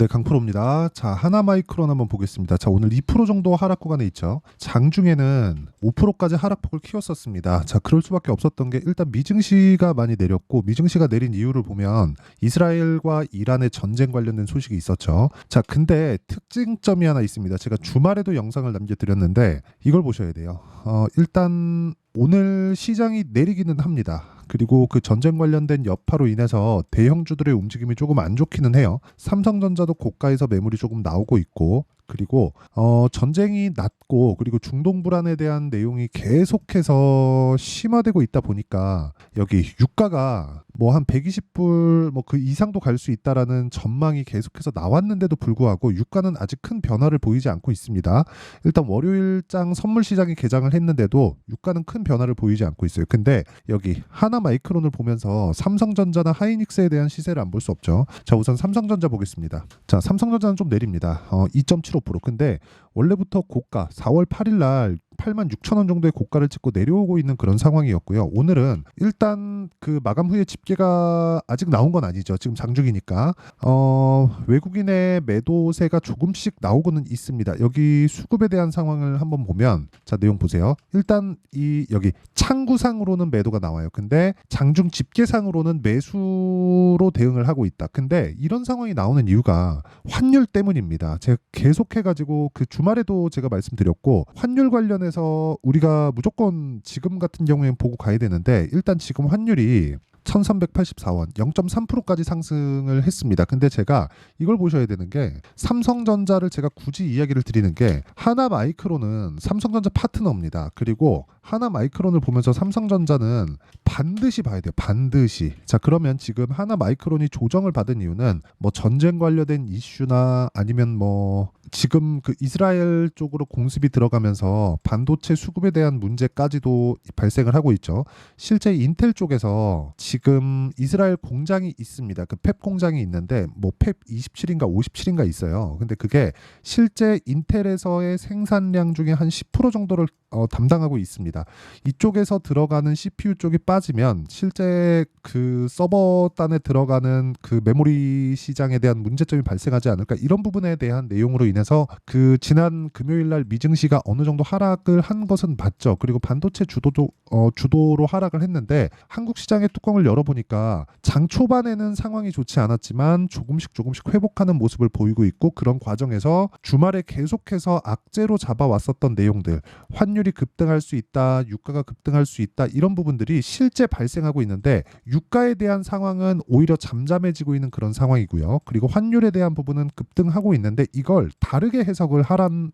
네, 강프로입니다. 자, 하나마이크론 한번 보겠습니다. 자, 오늘 2% 정도 하락 구간에 있죠. 장중에는 5%까지 하락폭을 키웠었습니다. 자, 그럴 수밖에 없었던 게 일단 미증시가 많이 내렸고 미증시가 내린 이유를 보면 이스라엘과 이란의 전쟁 관련된 소식이 있었죠. 자, 근데 특징점이 하나 있습니다. 제가 주말에도 영상을 남겨드렸는데 이걸 보셔야 돼요. 어, 일단 오늘 시장이 내리기는 합니다. 그리고 그 전쟁 관련된 여파로 인해서 대형주들의 움직임이 조금 안 좋기는 해요. 삼성전자도 고가에서 매물이 조금 나오고 있고 그리고 어 전쟁이 났고 그리고 중동 불안에 대한 내용이 계속해서 심화되고 있다 보니까 여기 유가가 뭐 한 120불 뭐 그 이상도 갈 수 있다라는 전망이 계속해서 나왔는데도 불구하고 유가는 아직 큰 변화를 보이지 않고 있습니다. 일단 월요일장 선물 시장이 개장을 했는데도 유가는 큰 변화를 보이지 않고 있어요. 근데 여기 하나 마이크론을 보면서 삼성전자나 하이닉스에 대한 시세를 안 볼 수 없죠. 자, 우선 삼성전자 보겠습니다. 자, 삼성전자는 좀 내립니다. 어, 2.75%. 근데 원래부터 고가 4월 8일 날 8만 6천 원 정도의 고가를 찍고 내려오고 있는 그런 상황이었고요. 오늘은 일단 그 마감 후에 집계가 아직 나온 건 아니죠. 지금 장중이니까 어, 외국인의 매도세가 조금씩 나오고는 있습니다. 여기 수급에 대한 상황을 한번 보면 자 내용 보세요. 일단 이 여기 창구상으로는 매도가 나와요. 근데 장중 집계상으로는 매수로 대응을 하고 있다. 근데 이런 상황이 나오는 이유가 환율 때문입니다. 제가 계속해 가지고 그 주말에도 제가 말씀드렸고 환율 관련해 서 우리가 무조건 지금 같은 경우에는 보고 가야 되는데 일단 지금 환율이 1384원 0.3%까지 상승을 했습니다. 근데 제가 이걸 보셔야 되는 게 삼성전자를 제가 굳이 이야기를 드리는 게 하나 마이크론은 삼성전자 파트너입니다. 그리고 하나 마이크론을 보면서 삼성전자는 반드시 봐야 돼요. 반드시. 자, 그러면 지금 하나 마이크론이 조정을 받은 이유는 뭐 전쟁 관련된 이슈나 아니면 뭐 지금 그 이스라엘 쪽으로 공습이 들어가면서 반도체 수급에 대한 문제까지도 발생을 하고 있죠. 실제 인텔 쪽에서 지금 이스라엘 공장이 있습니다. 그 펩 공장이 있는데 뭐 펩 27인가 57인가 있어요. 근데 그게 실제 인텔에서의 생산량 중에 한 10% 정도를 어, 담당하고 있습니다. 이쪽에서 들어가는 CPU 쪽이 빠지면 실제 그 서버 단에 들어가는 그 메모리 시장에 대한 문제점이 발생하지 않을까 이런 부분에 대한 내용으로 인해서 그 지난 금요일 날 미증시가 어느 정도 하락을 한 것은 맞죠. 그리고 반도체 주도도 어, 주도로 하락을 했는데 한국 시장의 뚜껑을 열어보니까 장 초반에는 상황이 좋지 않았지만 조금씩 조금씩 회복하는 모습을 보이고 있고 그런 과정에서 주말에 계속해서 악재로 잡아왔었던 내용들 환율 이 급등할 수 있다 유가가 급등할 수 있다 이런 부분들이 실제 발생하고 있는데 유가에 대한 상황은 오히려 잠잠해지고 있는 그런 상황이고요. 그리고 환율에 대한 부분은 급등하고 있는데 이걸 다르게 해석을 하란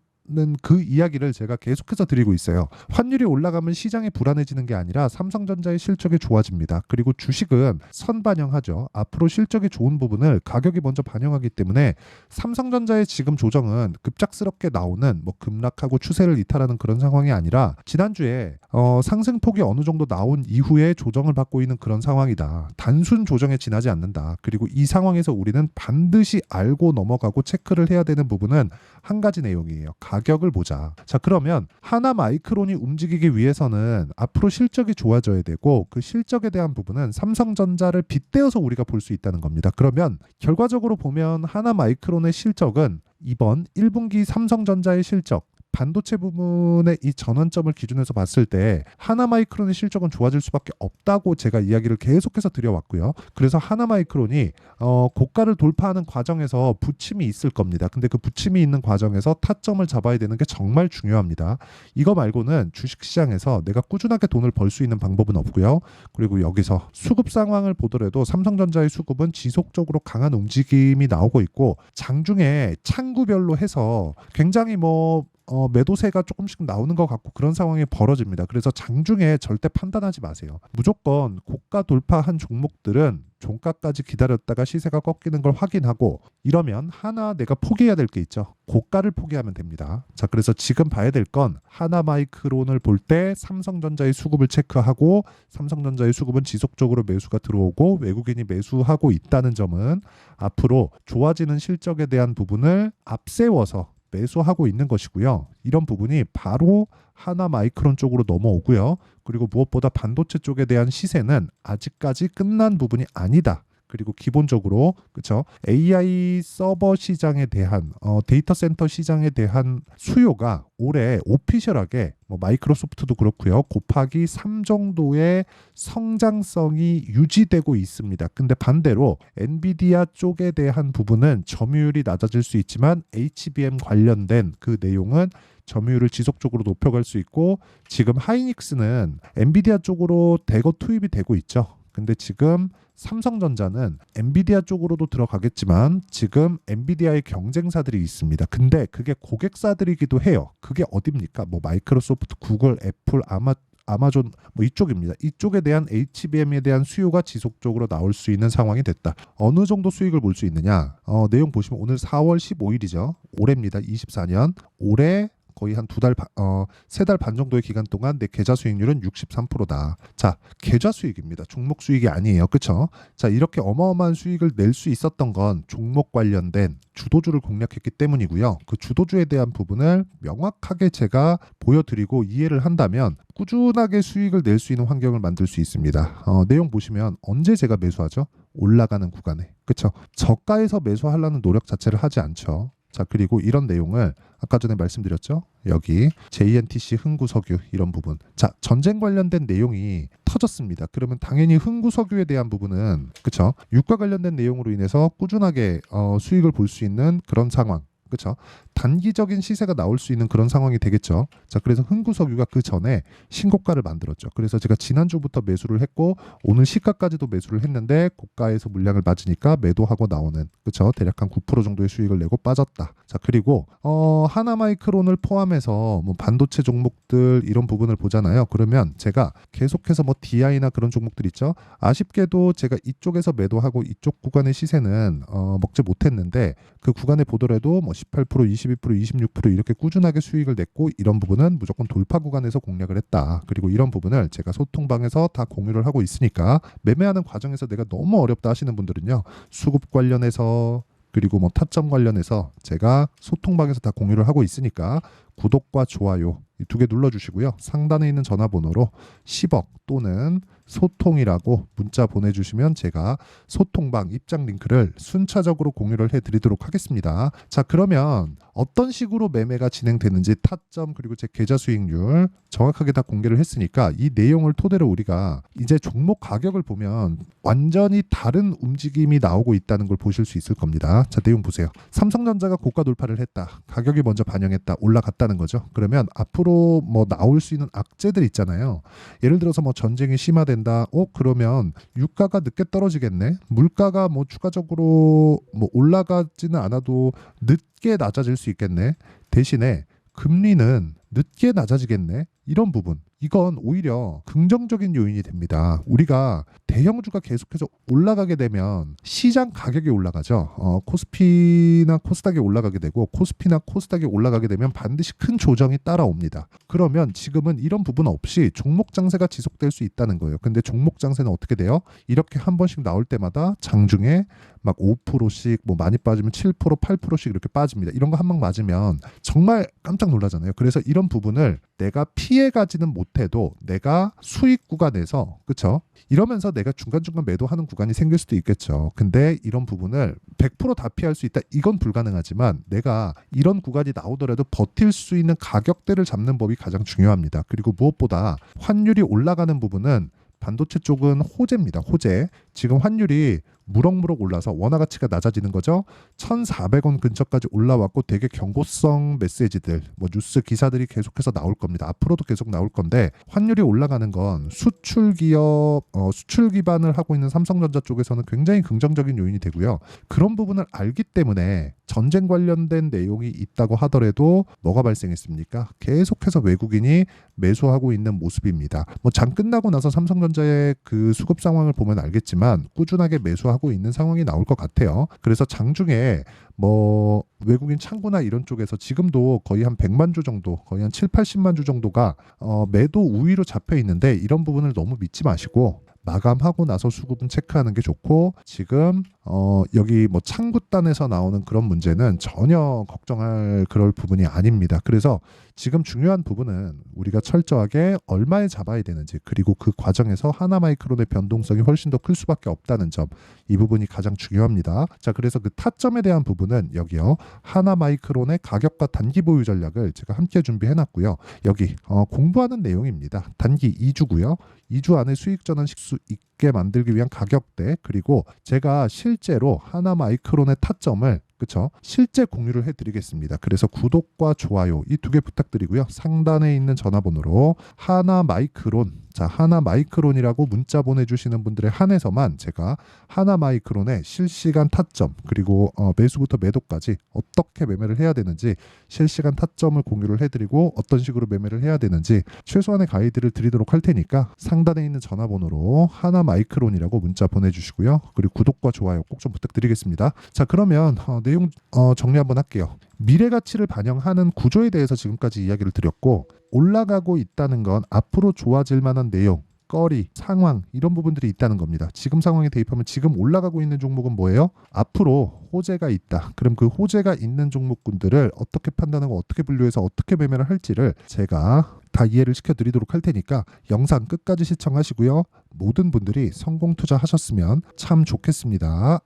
그 이야기를 제가 계속해서 드리고 있어요. 환율이 올라가면 시장이 불안해지는 게 아니라 삼성전자의 실적이 좋아집니다. 그리고 주식은 선반영하죠. 앞으로 실적이 좋은 부분을 가격이 먼저 반영하기 때문에 삼성전자의 지금 조정은 급작스럽게 나오는 뭐 급락하고 추세를 이탈하는 그런 상황이 아니라 지난주에 어, 상승폭이 어느 정도 나온 이후에 조정을 받고 있는 그런 상황이다. 단순 조정에 지나지 않는다. 그리고 이 상황에서 우리는 반드시 알고 넘어가고 체크를 해야 되는 부분은 한 가지 내용이에요. 가 격을 보자. 자, 그러면 하나 마이크론이 움직이기 위해서는 앞으로 실적이 좋아져야 되고 그 실적에 대한 부분은 삼성전자를 빗대어서 우리가 볼 수 있다는 겁니다. 그러면 결과적으로 보면 하나 마이크론의 실적은 이번 1분기 삼성전자의 실적 반도체 부분의 이 전환점을 기준해서 봤을 때 하나마이크론의 실적은 좋아질 수밖에 없다고 제가 이야기를 계속해서 드려왔고요. 그래서 하나마이크론이 어, 고가를 돌파하는 과정에서 부침이 있을 겁니다. 근데 그 부침이 있는 과정에서 타점을 잡아야 되는 게 정말 중요합니다. 이거 말고는 주식시장에서 내가 꾸준하게 돈을 벌 수 있는 방법은 없고요. 그리고 여기서 수급 상황을 보더라도 삼성전자의 수급은 지속적으로 강한 움직임이 나오고 있고 장중에 창구별로 해서 굉장히 뭐 어, 매도세가 조금씩 나오는 것 같고 그런 상황이 벌어집니다. 그래서 장중에 절대 판단하지 마세요. 무조건 고가 돌파한 종목들은 종가까지 기다렸다가 시세가 꺾이는 걸 확인하고 이러면 하나 내가 포기해야 될 게 있죠. 고가를 포기하면 됩니다. 자, 그래서 지금 봐야 될 건 하나 마이크론을 볼 때 삼성전자의 수급을 체크하고 삼성전자의 수급은 지속적으로 매수가 들어오고 외국인이 매수하고 있다는 점은 앞으로 좋아지는 실적에 대한 부분을 앞세워서 매수하고 있는 것이고요. 이런 부분이 바로 하나 마이크론 쪽으로 넘어오고요. 그리고 무엇보다 반도체 쪽에 대한 시세는 아직까지 끝난 부분이 아니다. 그리고 기본적으로 그쵸 AI 서버 시장에 대한 어, 데이터 센터 시장에 대한 수요가 올해 오피셜하게 뭐 마이크로소프트도 그렇고요 곱하기 3 정도의 성장성이 유지되고 있습니다. 근데 반대로 엔비디아 쪽에 대한 부분은 점유율이 낮아질 수 있지만 HBM 관련된 그 내용은 점유율을 지속적으로 높여갈 수 있고 지금 하이닉스는 엔비디아 쪽으로 대거 투입이 되고 있죠. 근데 지금 삼성전자는 엔비디아 쪽으로도 들어가겠지만 지금 엔비디아의 경쟁사들이 있습니다. 근데 그게 고객사들이기도 해요. 그게 어딥니까? 뭐 마이크로소프트, 구글, 애플, 아마 아마존 뭐 이쪽입니다. 이쪽에 대한 HBM에 대한 수요가 지속적으로 나올 수 있는 상황이 됐다. 어느 정도 수익을 볼 수 있느냐? 어, 내용 보시면 오늘 4월 15일이죠. 올해입니다. 24년 올해 거의 한 두 달, 어, 세 달 반 정도의 기간 동안 내 계좌 수익률은 63%다. 자, 계좌 수익입니다. 종목 수익이 아니에요. 그쵸? 자, 이렇게 어마어마한 수익을 낼 수 있었던 건 종목 관련된 주도주를 공략했기 때문이고요. 그 주도주에 대한 부분을 명확하게 제가 보여드리고 이해를 한다면 꾸준하게 수익을 낼 수 있는 환경을 만들 수 있습니다. 어, 내용 보시면 언제 제가 매수하죠? 올라가는 구간에. 그쵸? 저가에서 매수하려는 노력 자체를 하지 않죠. 자, 그리고 이런 내용을 아까 전에 말씀드렸죠. 여기 JNTC 흥구석유 이런 부분. 자, 전쟁 관련된 내용이 터졌습니다. 그러면 당연히 흥구석유에 대한 부분은 그쵸? 유가 관련된 내용으로 인해서 꾸준하게 어, 수익을 볼 수 있는 그런 상황. 그렇죠. 단기적인 시세가 나올 수 있는 그런 상황이 되겠죠. 자, 그래서 흥구석유가 그 전에 신고가를 만들었죠. 그래서 제가 지난주부터 매수를 했고 오늘 시가까지도 매수를 했는데 고가에서 물량을 맞으니까 매도하고 나오는 그렇죠. 대략 한 9% 정도의 수익을 내고 빠졌다. 자, 그리고 어, 하나마이크론을 포함해서 뭐 반도체 종목들 이런 부분을 보잖아요. 그러면 제가 계속해서 뭐 DI나 그런 종목들 있죠. 아쉽게도 제가 이쪽에서 매도하고 이쪽 구간의 시세는 어, 먹지 못했는데 그 구간에 보더라도 뭐 18%, 22%, 26% 이렇게 꾸준하게 수익을 냈고 이런 부분은 무조건 돌파 구간에서 공략을 했다. 그리고 이런 부분을 제가 소통방에서 다 공유를 하고 있으니까 매매하는 과정에서 내가 너무 어렵다 하시는 분들은요. 수급 관련해서 그리고 뭐 타점 관련해서 제가 소통방에서 다 공유를 하고 있으니까 구독과 좋아요 이두개 눌러주시고요. 상단에 있는 전화번호로 10억 또는 소통이라고 문자 보내주시면 제가 소통방 입장 링크를 순차적으로 공유를 해드리도록 하겠습니다. 자 그러면 어떤 식으로 매매가 진행되는지 타점 그리고 제 계좌 수익률 정확하게 다 공개를 했으니까 이 내용을 토대로 우리가 이제 종목 가격을 보면 완전히 다른 움직임이 나오고 있다는 걸 보실 수 있을 겁니다. 자 내용 보세요. 삼성전자가 고가 돌파를 했다. 가격이 먼저 반영했다. 올라갔다는 거죠. 그러면 앞으로 뭐 나올 수 있는 악재들 있잖아요. 예를 들어서 뭐 전쟁이 심화된 다. 어 그러면 유가가 늦게 떨어지겠네. 물가가 뭐 추가적으로 뭐 올라가지는 않아도 늦게 낮아질 수 있겠네. 대신에 금리는 늦게 낮아지겠네. 이런 부분. 이건 오히려 긍정적인 요인이 됩니다. 우리가 대형주가 계속해서 올라가게 되면 시장 가격이 올라가죠. 어, 코스피나 코스닥이 올라가게 되고 코스피나 코스닥이 올라가게 되면 반드시 큰 조정이 따라옵니다. 그러면 지금은 이런 부분 없이 종목 장세가 지속될 수 있다는 거예요. 근데 종목 장세는 어떻게 돼요? 이렇게 한 번씩 나올 때마다 장중에 막 5%씩 뭐 많이 빠지면 7% 8%씩 이렇게 빠집니다. 이런 거 한 방 맞으면 정말 깜짝 놀라잖아요. 그래서 이런 부분을 내가 피해 가지는 못 해도 내가 수익 구간에서 그쵸? 이러면서 내가 중간중간 매도하는 구간이 생길 수도 있겠죠. 근데 이런 부분을 100%다 피할 수 있다. 이건 불가능하지만 내가 이런 구간이 나오더라도 버틸 수 있는 가격대를 잡는 법이 가장 중요합니다. 그리고 무엇보다 환율이 올라가는 부분은 반도체 쪽은 호재입니다. 호재. 지금 환율이 무럭무럭 올라서 원화 가치가 낮아지는 거죠. 1,400원 근처까지 올라왔고 되게 경고성 메시지들, 뭐 뉴스 기사들이 계속해서 나올 겁니다. 앞으로도 계속 나올 건데 환율이 올라가는 건 수출 기업, 어, 수출 기반을 하고 있는 삼성전자 쪽에서는 굉장히 긍정적인 요인이 되고요. 그런 부분을 알기 때문에 전쟁 관련된 내용이 있다고 하더라도 뭐가 발생했습니까? 계속해서 외국인이 매수하고 있는 모습입니다. 뭐 장 끝나고 나서 삼성전자의 그 수급 상황을 보면 알겠지만 꾸준하게 매수하고 있는 상황이 나올 것 같아요. 그래서 장중에 뭐 외국인 창구나 이런 쪽에서 지금도 거의 한 100만 주 정도, 거의 한 7, 80만 주 정도가 어, 매도 우위로 잡혀 있는데 이런 부분을 너무 믿지 마시고 마감하고 나서 수급은 체크하는 게 좋고 지금 어, 여기 뭐 창구단에서 나오는 그런 문제는 전혀 걱정할 그럴 부분이 아닙니다. 그래서 지금 중요한 부분은 우리가 철저하게 얼마에 잡아야 되는지 그리고 그 과정에서 하나 마이크론의 변동성이 훨씬 더 클 수밖에 없다는 점 이 부분이 가장 중요합니다. 자 그래서 그 타점에 대한 부분은 여기요 하나 마이크론의 가격과 단기 보유 전략을 제가 함께 준비해 놨고요. 여기 어, 공부하는 내용입니다. 단기 2주고요. 2주 안에 수익 전환 식수 있게 만들기 위한 가격대 그리고 제가 실제로 하나 마이크론의 타점을 그쵸 실제 공유를 해드리겠습니다. 그래서 구독과 좋아요 이 두 개 부탁드리고요. 상단에 있는 전화번호로 하나 마이크론 자 하나 마이크론이라고 문자 보내주시는 분들에 한해서만 제가 하나 마이크론의 실시간 타점 그리고 어, 매수부터 매도까지 어떻게 매매를 해야 되는지 실시간 타점을 공유를 해드리고 어떤 식으로 매매를 해야 되는지 최소한의 가이드를 드리도록 할 테니까 상단에 있는 전화번호로 하나 마이크론이라고 문자 보내주시고요. 그리고 구독과 좋아요 꼭 좀 부탁드리겠습니다. 자 그러면 어, 내용 어, 정리 한번 할게요. 미래 가치를 반영하는 구조에 대해서 지금까지 이야기를 드렸고 올라가고 있다는 건 앞으로 좋아질 만한 내용 거리, 상황 이런 부분들이 있다는 겁니다. 지금 상황에 대입하면 지금 올라가고 있는 종목은 뭐예요? 앞으로 호재가 있다. 그럼 그 호재가 있는 종목군들을 어떻게 판단하고 어떻게 분류해서 어떻게 매매를 할지를 제가 다 이해를 시켜드리도록 할 테니까 영상 끝까지 시청하시고요. 모든 분들이 성공 투자하셨으면 참 좋겠습니다.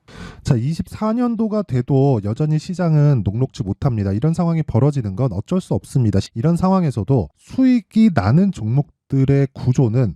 자, 24년도가 돼도 여전히 시장은 녹록지 못합니다. 이런 상황이 벌어지는 건 어쩔 수 없습니다. 이런 상황에서도 수익이 나는 종목들의 구조는